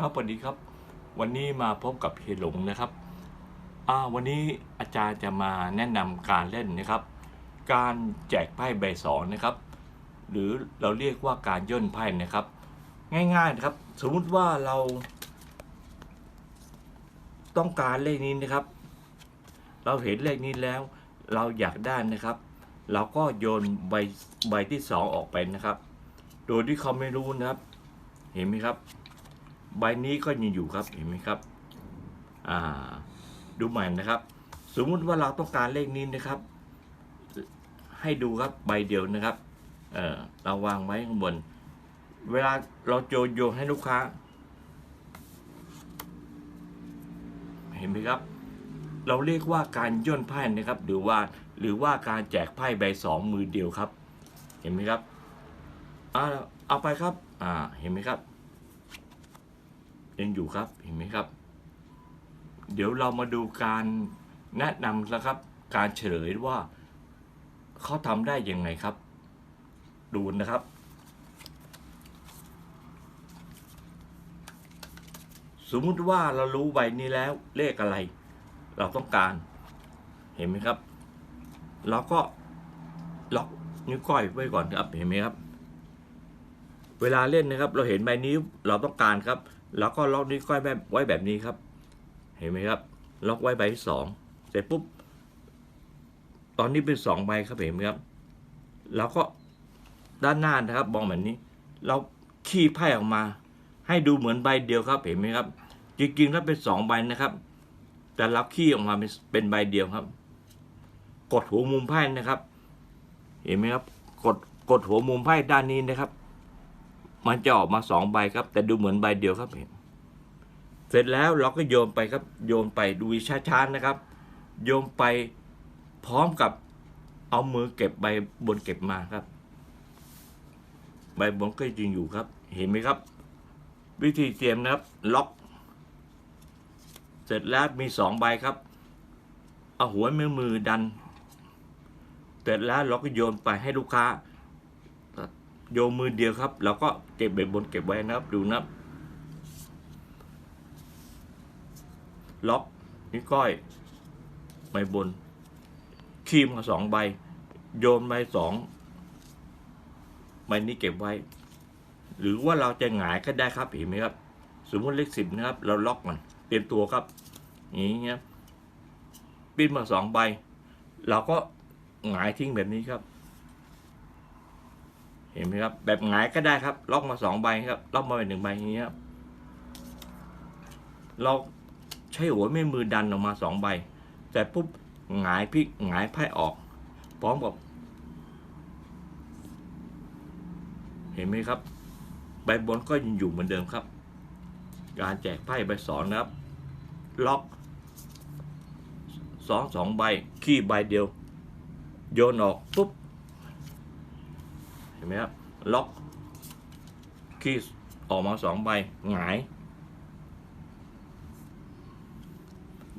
ครับสวัสดีครับ วันนี้มาพบกับเฮหลงนะครับอ่าวันนี้อาจารย์จะมาแนะนำการเล่นนะครับ การแจกไพ่ใบสองนะครับ หรือเราเรียกว่าการย่นไพ่นะครับ ง่ายๆนะครับ สมมุติว่าเรา ต้องการเลขนี้นะครับ เราเห็นเลขนี้แล้วเราอยากได้นะครับ เราก็โยนใบใบที่สองออกไปนะครับ โดยที่เขาไม่รู้นะครับ เห็นไหมครับ ใบนี้ก็ยังอยู่ครับเห็นไหมครับอ่าดูใหม่นะครับ สมมุติว่าเราต้องการเลขนี้นะครับ ให้ดูครับใบเดียวนะครับเออเราวางไว้ข้างบน เวลาเราโยนโยนให้ลูกค้า เห็นไหมครับ เราเรียกว่าการย่นไพ่นะครับ หรือว่าหรือว่าการแจกไพ่ใบสองมือเดียวครับ เห็นไหมครับอ่าเอาไปครับ อ่าเห็นไหมครับ ยังอยู่ครับเห็นไหมครับ เดี๋ยวเรามาดูการแนะนำนะครับ การเฉลยว่าเขาทำได้ยังไงครับ ดูนะครับสมมุติว่าเรารู้ใบนี้แล้วเลขอะไร เราต้องการ เห็นไหมครับ เราก็ล็อกนิ้วก้อยไว้ก่อนครับเห็นไหมครับ เวลาเล่นนะครับ เราเห็นใบนี้เราต้องการครับ แล้วก็ล็อกนิ้วก้อยแบบไว้แบบนี้ครับ เห็นไหมครับ ล็อกไว้ใบที่สองเสร็จปุ๊บ ตอนนี้เป็นสองใบครับเห็นไหมครับ แล้วก็ด้านหน้านะครับมองแบบนี้ เราขี้ไพ่ออกมา ให้ดูเหมือนใบเดียวครับเห็นไหมครับ จริงๆแล้วเป็นสองใบนะครับ แต่เราขี้ออกมาเป็นใบเดียวครับ กดหัวมุมไพ่นะครับ เห็นไหมครับ กดกดหัวมุมไพ่ด้านนี้นะครับ มันจะออกมาสองใบครับ แต่ดูเหมือนใบเดียวครับเห็นเสร็จแล้วเราก็โยนไปครับ โยนไปดูช้าๆนะครับ โยนไปพร้อมกับเอามือเก็บใบบนเก็บมาครับ ใบบนก็ยังอยู่ครับ เห็นไหมครับ วิธีเตรียมนะครับ ล็อก เสร็จแล้วมีสองใบครับเอาหัวมือมือดัน เสร็จแล้วเราก็โยนไปให้ลูกค้า โยนมือเดียวครับ เราก็เก็บใบบนเก็บไว้นะครับ ดูนับล็อกนิ้วก้อยใบบนครีมสองใบ โยนใบสองใบนี้เก็บไว้ หรือว่าเราจะหงายก็ได้ครับเห็นไหมครับ สมมติเลขสิบนะครับ เราล็อกมันเตรียมตัวครับอย่างนี้ครับปิ้นมาสองใบ เราก็หงายทิ้งแบบนี้ครับ เห็นไหมครับ แบบหงายก็ได้ครับ ล็อกมาสองใบครับ ล็อกมาเป็นหนึ่งใบอย่างนี้ครับ เราใช้หัวแม่มือดันออกมาสองใบ แต่ปุ๊บหงายพลิกหงายไพ่ออก พร้อมกับ เห็นไหมครับ ใบบนก็ยังอยู่เหมือนเดิมครับ การแจกไพ่ใบสองนะครับ ล็อกสองสองใบ ขี้ใบเดียว โยนออกปุ๊บ ห็นไหมครับล็อกขี้ออกมาสองใบหงาย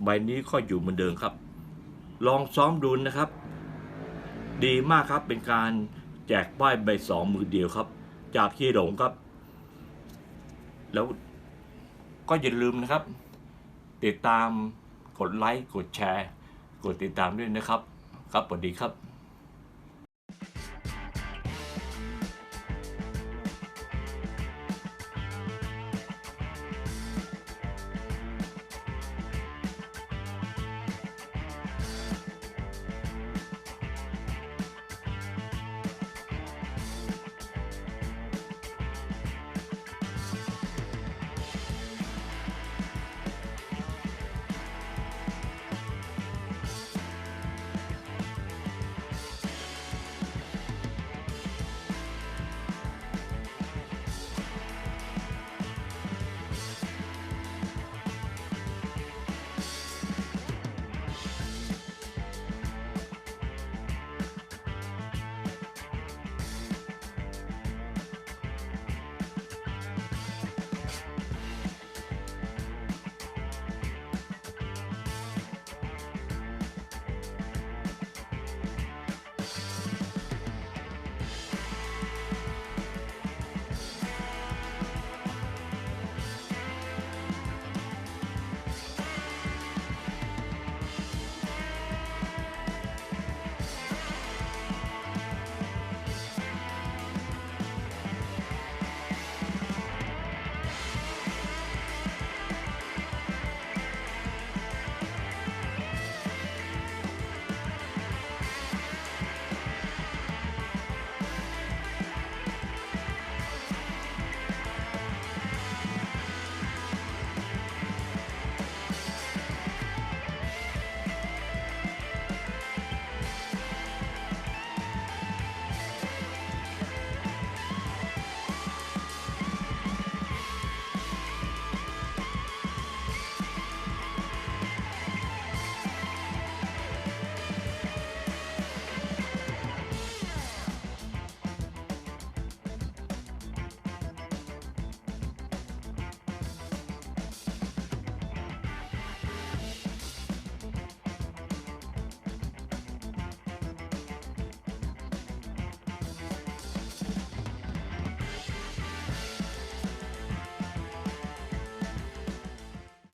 ใบนี้ก็อยู่เหมือนเดิมครับ ลองซ้อมดูนะครับ ดีมากครับเป็นการแจกป้ายใบสองมือเดียวครับ จากที่หลงครับ แล้วก็อย่าลืมนะครับ ติดตามกดไลค์กดแชร์ กดติดตามด้วยนะครับ ครับสวัสดีครับ